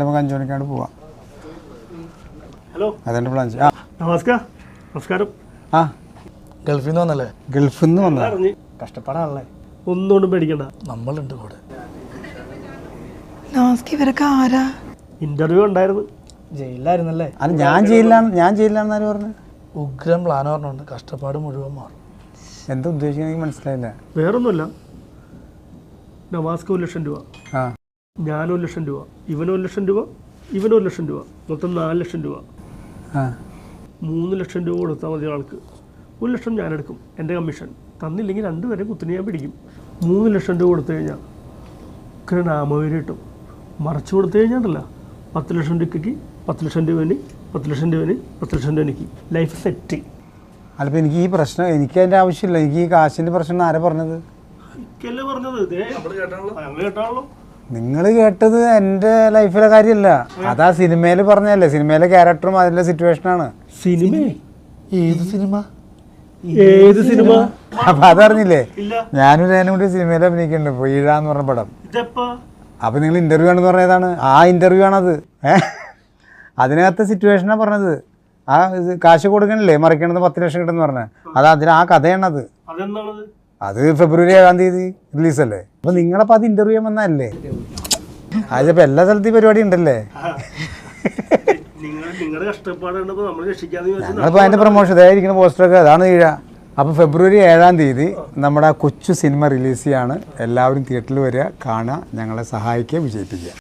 നമുക്ക് അഞ്ചു മണിക്കാണ് പോവാം. ഹലോ. അതെന്റെ പ്ലാൻ ആ. നമസ്കാരം നമസ്കാരം. ആ. ഗൾഫിൽ നിന്ന് വന്നല്ലേ? ഗൾഫിൽ നിന്ന് വന്ന കഷ്ടപ്പാടാണല്ലേ? ഒന്നുകൊണ്ടും പേടിക്കണ്ട. നമ്മളുണ്ട് കൂടെ ഇവരൊക്കെ ആരാ? ഇന്റർവ്യൂ ഉണ്ടായിരുന്നു. ജയിലിലായിരുന്നല്ലേ? അല്ല ഞാൻ ജയിലിലാണ് ഞാൻ ചെയ്യില്ലാന്നാര് പറഞ്ഞു? ഉഗ്രം പ്ലാൻ പറഞ്ഞുണ്ട് കഷ്ടപ്പാട് മുഴുവൻ മാറും. എന്താ ഉദ്ദേശിക്കുന്നത് മനസ്സിലായില്ല. വേറൊന്നുമില്ല. നവാസ്ക്ക് ഒരു ലക്ഷം രൂപ. ആ. ഞാൻ ഒരു ലക്ഷം രൂപ ഇവനൊരു ലക്ഷം രൂപ ഇവനൊരു ലക്ഷം രൂപ മൊത്തം നാല് ലക്ഷം രൂപ. മൂന്ന് ലക്ഷം രൂപ കൊടുത്താൽ മതി ആൾക്ക്. ഒരു ലക്ഷം ഞാൻ എടുക്കും എന്റെ കമ്മീഷൻ തന്നില്ലെങ്കിൽ രണ്ടുപേരെ കുത്തിന് ഞാൻ പിടിക്കും. മൂന്ന് ലക്ഷം രൂപ കൊടുത്തു കഴിഞ്ഞാൽ ഒക്കെ നാമവേര് കിട്ടും. മറച്ചു കൊടുത്തു കഴിഞ്ഞാണ്ടല്ല പത്ത് ലക്ഷം രൂപയ്ക്ക് പത്ത് ലക്ഷം രൂപന് പത്ത് ലക്ഷം രൂപന് പത്ത് ലക്ഷം രൂപ എനിക്ക് ലൈഫ് സെറ്റ് അല്ലപ്പോൾ എനിക്ക് ഈ പ്രശ്നം എനിക്ക് അതിന്റെ ആവശ്യമില്ല. എനിക്ക് ഈ കാശിന്റെ പ്രശ്നം ആരാ പറഞ്ഞത്? എനിക്കല്ലേ പറഞ്ഞത്? ഇതേ നമ്മൾ കേട്ടാണല്ലോ. നിങ്ങൾ കേട്ടത് എന്റെ ലൈഫിലെ കാര്യമല്ല അതാ സിനിമയിൽ പറഞ്ഞല്ലേ സിനിമയിലെ ക്യാരക്ടറും അതിന്റെ സിറ്റുവേഷൻ ആണ് സിനിമ? ഏത് സിനിമ? ഏത് സിനിമ? അപ്പൊ അതറിഞ്ഞില്ലേ? ഞാനും ഞാനും കൂടി സിനിമയിൽ അഭിനയിക്കുന്നുണ്ട്. ഇപ്പോൾ ഈഴ എന്ന് പറഞ്ഞ പടം. അപ്പൊ നിങ്ങൾ ഇന്റർവ്യൂ ആണെന്ന് പറഞ്ഞതാണ്. ആ ഇന്റർവ്യൂ ആണത്. അതിനകത്തെ സിറ്റുവേഷനാണ് പറഞ്ഞത്. ആ ഇത് കാശ് കൊടുക്കണില്ലേ? മറിക്കണത് പത്ത് ലക്ഷം കിട്ടുമെന്ന് പറഞ്ഞത് അത് അതിന് ആ കഥയാണത്. അത് ഫെബ്രുവരി ഏഴാം തീയതി റിലീസല്ലേ? അപ്പം നിങ്ങളപ്പോൾ അത് ഇന്റർവ്യൂ ചെയ്യാൻ വന്നല്ലേ അതിപ്പോൾ എല്ലാ സ്ഥലത്തും പരിപാടി ഉണ്ടല്ലേ? ഞങ്ങളിപ്പോൾ അതിന്റെ പ്രൊമോഷൻ ഇതായിരിക്കുന്ന പോസ്റ്ററൊക്കെ അതാണ് ഈഴ. അപ്പോൾ ഫെബ്രുവരി ഏഴാം തീയതി നമ്മുടെ കൊച്ചു സിനിമ റിലീസ് ചെയ്യാണ്. എല്ലാവരും തിയേറ്ററിൽ വരിക കാണുക ഞങ്ങളെ സഹായിക്കുക വിജയിപ്പിക്കുക.